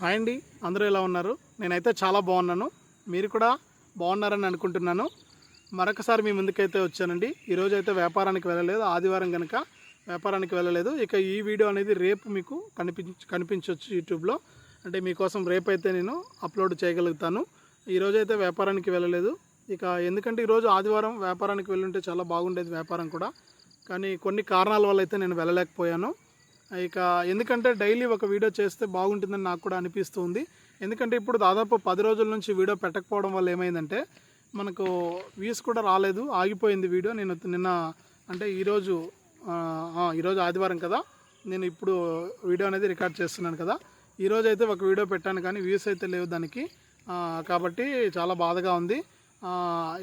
Hi అండి అందరూ ఎలా ఉన్నారు? నేనైతే చాలా బాగున్నాను. మీరు కూడా బాగున్నారని అనుకుంటున్నాను. మరొకసారి మీ ముందుకైతే వచ్చానండి. ఈరోజు అయితే వ్యాపారానికి వెళ్ళలేదు ఆదివారం కనుక వ్యాపారానికి వెళ్ళలేదు. ఇక ఈ వీడియో అనేది రేపు మీకు కనిపించ కనిపించవచ్చు యూట్యూబ్లో. అంటే మీకోసం రేపు అయితే నేను అప్లోడ్ చేయగలుగుతాను. ఈరోజు అయితే వ్యాపారానికి వెళ్ళలేదు. ఇక ఎందుకంటే ఈరోజు ఆదివారం వ్యాపారానికి వెళ్ళుంటే చాలా బాగుండేది వ్యాపారం కూడా. కానీ కొన్ని కారణాల వల్ల అయితే నేను వెళ్ళలేకపోయాను. ఇక ఎందుకంటే డైలీ ఒక వీడియో చేస్తే బాగుంటుందని నాకు కూడా అనిపిస్తుంది. ఎందుకంటే ఇప్పుడు దాదాపు పది రోజుల నుంచి వీడియో పెట్టకపోవడం వల్ల ఏమైందంటే మనకు వ్యూస్ కూడా రాలేదు ఆగిపోయింది వీడియో. నేను నిన్న అంటే ఈరోజు ఈరోజు ఆదివారం కదా నేను ఇప్పుడు వీడియో అనేది రికార్డ్ చేస్తున్నాను కదా. ఈరోజు అయితే ఒక వీడియో పెట్టాను కానీ వ్యూస్ అయితే లేవు దానికి. కాబట్టి చాలా బాధగా ఉంది.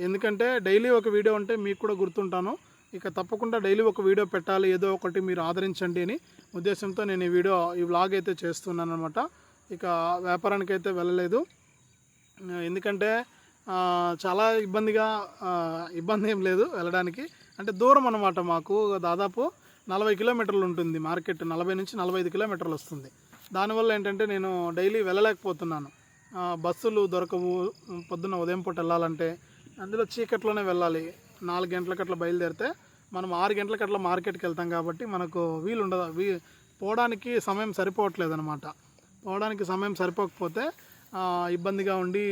ఎందుకంటే డైలీ ఒక వీడియో ఉంటే మీకు కూడా గుర్తుంటాను. ఇక తప్పకుండా డైలీ ఒక వీడియో పెట్టాలి ఏదో ఒకటి మీరు ఆదరించండి అని ఉద్దేశంతో నేను ఈ వీడియో ఈ వ్లాగ్ అయితే చేస్తున్నాను అనమాట ఇక వ్యాపారానికి అయితే వెళ్ళలేదు. ఎందుకంటే చాలా ఇబ్బందిగా ఇబ్బంది ఏం లేదు వెళ్ళడానికి. అంటే దూరం అనమాట మాకు. దాదాపు నలభై కిలోమీటర్లు ఉంటుంది మార్కెట్. నలభై నుంచి నలభై ఐదు కిలోమీటర్లు వస్తుంది. దానివల్ల ఏంటంటే నేను డైలీ వెళ్ళలేకపోతున్నాను. బస్సులు దొరకవు. పొద్దున్న ఉదయం పూట వెళ్ళాలంటే అందులో చీకట్లోనే వెళ్ళాలి. నాలుగు గంటలకు అట్లా బయలుదేరితే మనం ఆరు గంటలకు అట్లా మార్కెట్కి వెళ్తాం కాబట్టి మనకు వీలు ఉండదు వీ పోవడానికి సమయం సరిపోవట్లేదు అనమాట పోవడానికి సమయం సరిపోకపోతే ఇబ్బందిగా ఉండి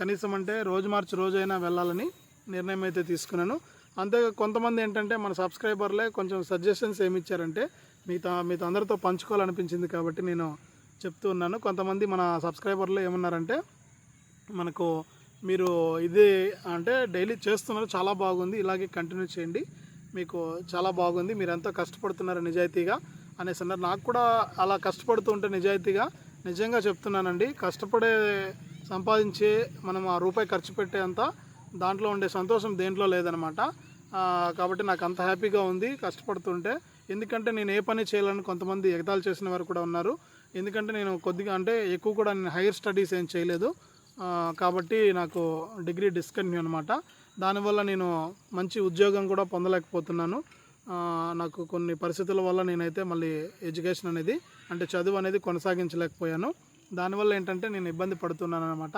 కనీసం అంటే రోజు మార్చి రోజైనా వెళ్ళాలని నిర్ణయం అయితే తీసుకున్నాను. అంతే కొంతమంది ఏంటంటే మన సబ్స్క్రైబర్లే కొంచెం సజెషన్స్ ఏమి ఇచ్చారంటే మీతో మీతో అందరితో పంచుకోవాలనిపించింది కాబట్టి నేను చెప్తూ ఉన్నాను. కొంతమంది మన సబ్స్క్రైబర్లు ఏమన్నారంటే మనకు మీరు ఇది అంటే డైలీ చేస్తున్నారు చాలా బాగుంది. ఇలాగే కంటిన్యూ చేయండి. మీకు చాలా బాగుంది. మీరు ఎంతో కష్టపడుతున్నారు నిజాయితీగా అనేసి అన్నారు నాకు కూడా అలా కష్టపడుతూ ఉంటే నిజాయితీగా నిజంగా చెప్తున్నానండి. కష్టపడే సంపాదించే మనం ఆ రూపాయి ఖర్చు పెట్టేంత దాంట్లో ఉండే సంతోషం దేంట్లో లేదనమాట. కాబట్టి నాకు అంత హ్యాపీగా ఉంది కష్టపడుతుంటే ఎందుకంటే నేను ఏ పని చేయాలని కొంతమంది ఎగతాలు చేసిన వారు కూడా ఉన్నారు. ఎందుకంటే నేను కొద్దిగా అంటే ఎక్కువ కూడా నేను హైయర్ స్టడీస్ ఏం చేయలేదు. కాబట్టి నాకు డిగ్రీ డిస్కంటిన్యూ అనమాట దానివల్ల నేను మంచి ఉద్యోగం కూడా పొందలేకపోతున్నాను. నాకు కొన్ని పరిస్థితుల వల్ల నేనైతే మళ్ళీ ఎడ్యుకేషన్ అనేది అంటే చదువు అనేది కొనసాగించలేకపోయాను. దానివల్ల ఏంటంటే నేను ఇబ్బంది పడుతున్నాను అనమాట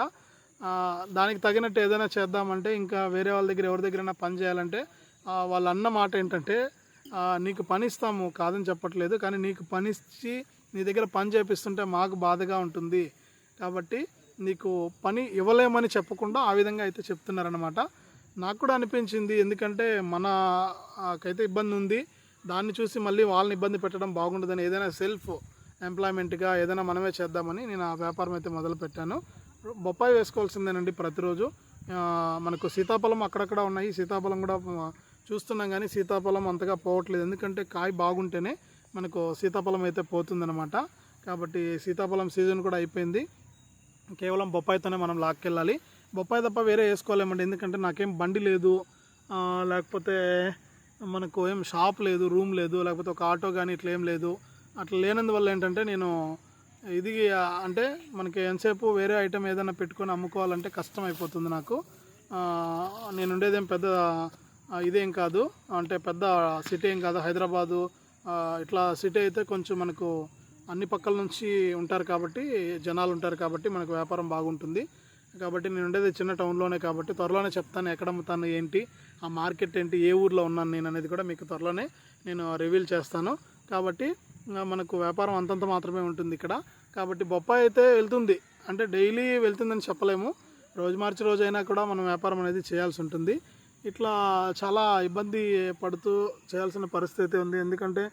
దానికి తగినట్టు ఏదైనా చేద్దామంటే ఇంకా వేరే వాళ్ళ దగ్గర ఎవరి దగ్గరైనా పని చేయాలంటే వాళ్ళు అన్న మాట ఏంటంటే నీకు పని ఇస్తాము కాదని చెప్పట్లేదు కానీ నీకు పని ఇచ్చి నీ దగ్గర పని చేపిస్తుంటే మాకు బాధగా ఉంటుంది. కాబట్టి నీకు పని ఇవ్వలేమని చెప్పకుండా ఆ విధంగా అయితే చెప్తున్నారనమాట నాకు కూడా అనిపించింది ఎందుకంటే మనకైతే ఇబ్బంది ఉంది. దాన్ని చూసి మళ్ళీ వాళ్ళని ఇబ్బంది పెట్టడం బాగుండదని ఏదైనా సెల్ఫ్ ఎంప్లాయ్మెంట్గా ఏదైనా మనమే చేద్దామని నేను ఆ వ్యాపారం అయితే మొదలు పెట్టాను. బొప్పాయి వేసుకోవాల్సిందేనండి ప్రతిరోజు. మనకు సీతాఫలం అక్కడక్కడ ఉన్నాయి. సీతాఫలం కూడా చూస్తున్నాం కానీ సీతాఫలం అంతగా పోవట్లేదు. ఎందుకంటే కాయ బాగుంటేనే మనకు సీతాఫలం అయితే పోతుందన్నమాట. కాబట్టి సీతాఫలం సీజన్ కూడా అయిపోయింది. కేవలం బొప్పాయితోనే మనం లాక్కెళ్ళాలి. బొప్పాయి తప్ప వేరే వేసుకోలేమండి. ఎందుకంటే నాకేం బండి లేదు. లేకపోతే మనకు ఏం షాప్ లేదు రూమ్ లేదు లేకపోతే ఒక ఆటో కానీ ఇట్లా ఏం లేదు. అట్లా లేనందువల్ల ఏంటంటే నేను ఇది అంటే మనకి ఎంతసేపు వేరే ఐటెం ఏదైనా పెట్టుకొని అమ్ముకోవాలంటే కష్టం అయిపోతుంది నాకు. నేను ఉండేదేం పెద్ద ఇదేం కాదు. అంటే పెద్ద సిటీ ఏం కాదు. హైదరాబాదు ఇట్లా సిటీ అయితే కొంచెం మనకు అన్ని పక్కల నుంచి ఉంటారు కాబట్టి జనాలు ఉంటారు కాబట్టి మనకు వ్యాపారం బాగుంటుంది. కాబట్టి నేను ఉండేది చిన్న టౌన్లోనే కాబట్టి త్వరలోనే చెప్తాను ఎక్కడ అమ్ముతాను ఏంటి ఆ మార్కెట్ ఏంటి ఏ ఊర్లో ఉన్నాను నేను అనేది కూడా మీకు త్వరలోనే నేను రివీల్ చేస్తాను. కాబట్టి మనకు వ్యాపారం అంతంత మాత్రమే ఉంటుంది ఇక్కడ. కాబట్టి బొప్పాయి అయితే వెళ్తుంది. అంటే డైలీ వెళ్తుందని చెప్పలేము. రోజు మార్చి రోజు అయినా కూడా మనం వ్యాపారం అనేది చేయాల్సి ఉంటుంది. ఇట్లా చాలా ఇబ్బంది పడుతూ చేయాల్సిన పరిస్థితి అయితే ఉంది. ఎందుకంటే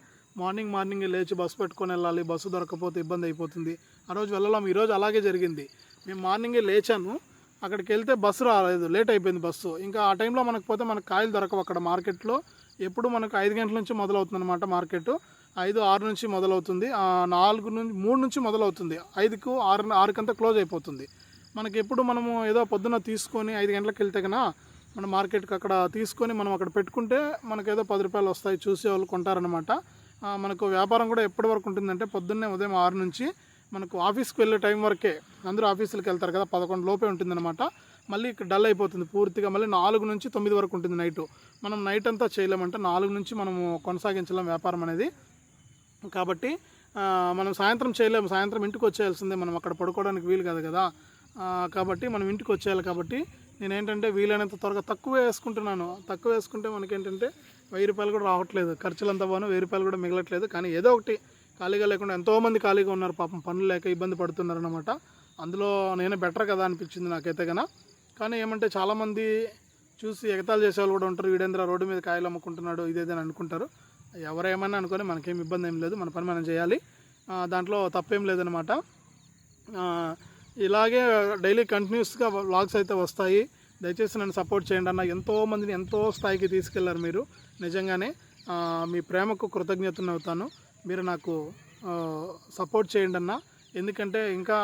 మార్నింగ్ మార్నింగ్ లేచి బస్సు పెట్టుకొని వెళ్ళాలి. బస్సు దొరకకపోతే ఇబ్బంది అయిపోతుంది. ఆ రోజు వెళ్ళలేం ఈరోజు అలాగే జరిగింది. మేము మార్నింగే లేచాను అక్కడికి వెళ్తే బస్సు రాలేదు. లేట్ అయిపోయింది బస్సు. ఇంకా ఆ టైంలో మనకు పోతే మనకు కాయలు దొరకవు అక్కడ మార్కెట్లో. ఎప్పుడు మనకు ఐదు గంటల నుంచి మొదలవుతుంది అనమాట మార్కెట్. ఐదు ఆరు నుంచి మొదలవుతుంది. నాలుగు నుంచి మూడు నుంచి మొదలవుతుంది. ఐదుకు ఆరు ఆరుకంతా క్లోజ్ అయిపోతుంది. మనకి ఎప్పుడు మనము ఏదో పొద్దున్న తీసుకొని ఐదు గంటలకు వెళ్తే కన్నా మన మార్కెట్కి అక్కడ తీసుకొని మనం అక్కడ పెట్టుకుంటే మనకు ఏదో పది రూపాయలు వస్తాయి చూసే వాళ్ళు కొంటారనమాట మనకు వ్యాపారం కూడా ఎప్పటి వరకు ఉంటుందంటే పొద్దున్నే ఉదయం ఆరు నుంచి మనకు ఆఫీస్కి వెళ్ళే టైం వరకే అందరూ ఆఫీసులకు వెళ్తారు కదా పదకొండు లోపే ఉంటుందన్నమాట. మళ్ళీ ఇక్కడ డల్ అయిపోతుంది పూర్తిగా మళ్ళీ నాలుగు నుంచి తొమ్మిది వరకు ఉంటుంది నైట్. మనం నైట్ అంతా చేయలేమంటే నాలుగు నుంచి మనము కొనసాగించలేం వ్యాపారం అనేది. కాబట్టి మనం సాయంత్రం చేయలేము సాయంత్రం ఇంటికి వచ్చేయాల్సిందే మనం అక్కడ పడుకోవడానికి వీలు కాదు కదా. కాబట్టి మనం ఇంటికి వచ్చేయాలి కాబట్టి నేను ఏంటంటే వీలైనంత త్వరగా తక్కువ వేసుకుంటున్నాను. తక్కువ వేసుకుంటే మనకేంటంటే వెయ్యి రూపాయలు కూడా రావట్లేదు. ఖర్చులంతా పోను వెయ్యి రూపాయలు కూడా మిగలట్లేదు. కానీ ఏదో ఒకటి ఖాళీగా లేకుండా ఎంతోమంది ఖాళీగా ఉన్నారు పాపం పనులు లేక ఇబ్బంది పడుతున్నారు అనమాట అందులో నేనే బెటర్ కదా అనిపించింది నాకైతే కన కానీ ఏమంటే చాలామంది చూసి ఎగతాలు చేసే వాళ్ళు కూడా ఉంటారు. వీడేంద్ర రోడ్డు మీద కాయలు అమ్ముకుంటున్నాడు ఇదేదని అనుకుంటారు. ఎవరేమన్నా అనుకొని మనకేం ఇబ్బంది ఏం లేదు మన పని మనం చేయాలి. దాంట్లో తప్పేం లేదనమాట ఇలాగే డైలీ కంటిన్యూస్గా వ్లాగ్స్ అయితే వస్తాయి. దయచేసి నన్ను సపోర్ట్ చేయండి అన్న ఎంతో మందిని ఎంతో స్థాయికి తీసుకెళ్ళారు మీరు. నిజంగానే మీ ప్రేమకు కృతజ్ఞతను అవుతాను. మీరు నాకు సపోర్ట్ చేయండి అన్న. ఎందుకంటే ఇంకా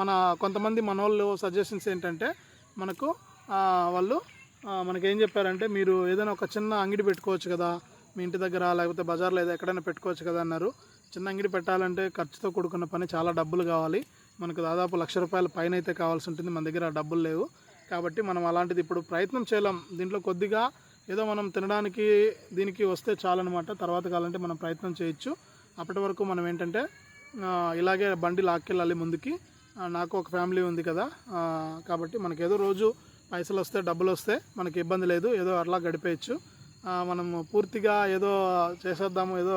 మన కొంతమంది మన వాళ్ళు సజెషన్స్ ఏంటంటే మనకు వాళ్ళు మనకేం చెప్పారంటే మీరు ఏదైనా ఒక చిన్న అంగడి పెట్టుకోవచ్చు కదా మీ ఇంటి దగ్గర లేకపోతే బజార్లో ఏదో ఎక్కడైనా పెట్టుకోవచ్చు కదా అన్నారు. చిన్న అంగడి పెట్టాలంటే ఖర్చుతో కూడుకున్న పని చాలా డబ్బులు కావాలి. మనకు దాదాపు లక్ష రూపాయల పైన అయితే కావాల్సి ఉంటుంది మన దగ్గర డబ్బులు లేవు. కాబట్టి మనం అలాంటిది ఇప్పుడు ప్రయత్నం చేయలేం. దీంట్లో కొద్దిగా ఏదో మనం తినడానికి దీనికి వస్తే చాలన్నమాట తర్వాత కావాలంటే మనం ప్రయత్నం చేయొచ్చు. అప్పటి వరకు మనం ఏంటంటే ఇలాగే బండి లాక్కెళ్ళాలి ముందుకి. నాకు ఒక ఫ్యామిలీ ఉంది కదా. కాబట్టి మనకి ఏదో రోజు పైసలు వస్తే డబ్బులు వస్తే మనకి ఇబ్బంది లేదు. ఏదో అట్లా గడిపేయచ్చు. మనము పూర్తిగా ఏదో చేసేద్దాము ఏదో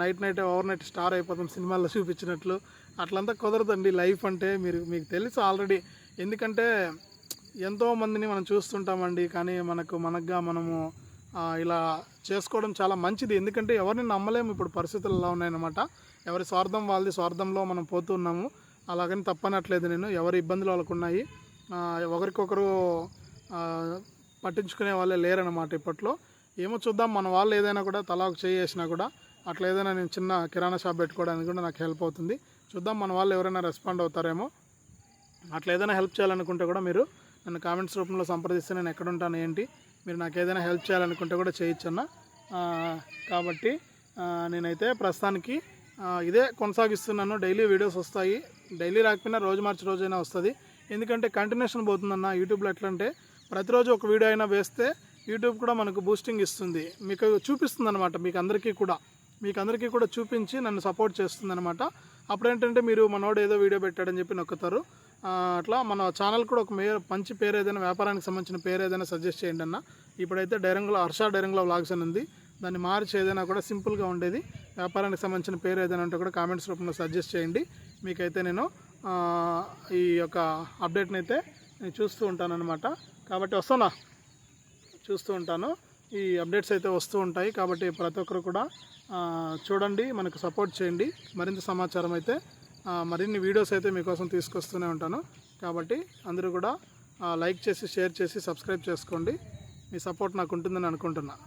night night overnight star అయిపోతాం సినిమాల్లో చూపించినట్లు. అట్లంతా కుదరదండి. లైఫ్ అంటే మీరు మీకు తెలుసు ఆల్రెడీ. ఎందుకంటే ఎంతో మందిని మనం చూస్తుంటామండి కానీ మనకు మనకుగా మనము ఇలా చేసుకోవడం చాలా మంచిది. ఎందుకంటే ఎవరిని నమ్మలేము ఇప్పుడు పరిస్థితులు ఎలా ఉన్నాయన్నమాట. ఎవరి స్వార్థం వాళ్ళది స్వార్థంలో మనం పోతున్నాము అలాగని తప్పనట్లేదు నేను. ఎవరి ఇబ్బందులు వాళ్ళకు ఉన్నాయి ఒకరికొకరు పట్టించుకునే వాళ్ళే లేరన్నమాట ఇప్పట్లో. ఏమో చూద్దాం మన వాళ్ళు ఏదైనా కూడా తలా చేసినా కూడా అట్లా ఏదైనా నేను చిన్న కిరాణా షాప్ పెట్టుకోవడానికి కూడా నాకు హెల్ప్ అవుతుంది. చూద్దాం మన వాళ్ళు ఎవరైనా రెస్పాండ్ అవుతారేమో. అట్లా ఏదైనా హెల్ప్ చేయాలనుకుంటే కూడా మీరు నన్ను కామెంట్స్ రూపంలో సంప్రదిస్తే నేను ఎక్కడ ఉంటాను ఏంటి? మీరు నాకు ఏదైనా హెల్ప్ చేయాలనుకుంటే కూడా చేయొచ్చు అన్న కాబట్టి నేనైతే ప్రస్తుతానికి ఇదే కొనసాగిస్తున్నాను. డైలీ వీడియోస్ వస్తాయి. డైలీ రాకపోయినా రోజు మార్చి రోజైనా వస్తుంది. ఎందుకంటే కంటిన్యూషన్ పోతుందన్న. యూట్యూబ్లో ఎట్లా అంటే ప్రతిరోజు ఒక వీడియో అయినా వేస్తే యూట్యూబ్ కూడా మనకు బూస్టింగ్ ఇస్తుంది. మీకు చూపిస్తుంది అనమాట మీకు అందరికీ కూడా. మీకు అందరికీ కూడా చూపించి నన్ను సపోర్ట్ చేస్తుంది అనమాట అప్పుడు ఏంటంటే మీరు మనోడు ఏదో వీడియో పెట్టాడని చెప్పి నొక్కుతారు. అట్లా మన ఛానల్ కూడా ఒక మే మంచి పేరు ఏదైనా వ్యాపారానికి సంబంధించిన పేరు ఏదైనా సజెస్ట్ చేయండి అన్న. ఇప్పుడైతే డైరంగ్లో హర్ష డైరంగ్లో వ్లాగ్స్ అని ఉంది. దాన్ని మార్చి ఏదైనా కూడా సింపుల్గా ఉండేది. వ్యాపారానికి సంబంధించిన పేరు ఏదైనా ఉంటే కూడా కామెంట్స్ రూపంలో సజెస్ట్ చేయండి. మీకైతే నేను ఈ యొక్క అప్డేట్ని అయితే నేను చూస్తూ ఉంటానన్నమాట కాబట్టి వస్తానా చూస్తూ ఉంటాను. ఈ అప్డేట్స్ అయితే వస్తూ ఉంటాయి. కాబట్టి ప్రతి ఒక్కరు కూడా చూడండి. మనకు సపోర్ట్ చేయండి. మరింత సమాచారం అయితే మరిన్ని వీడియోస్ అయితే మీకోసం తీసుకొస్తూనే ఉంటాను. కాబట్టి అందరూ కూడా లైక్ చేసి షేర్ చేసి సబ్స్క్రైబ్ చేసుకోండి. మీ సపోర్ట్ నాకు ఉంటుందని అనుకుంటున్నాను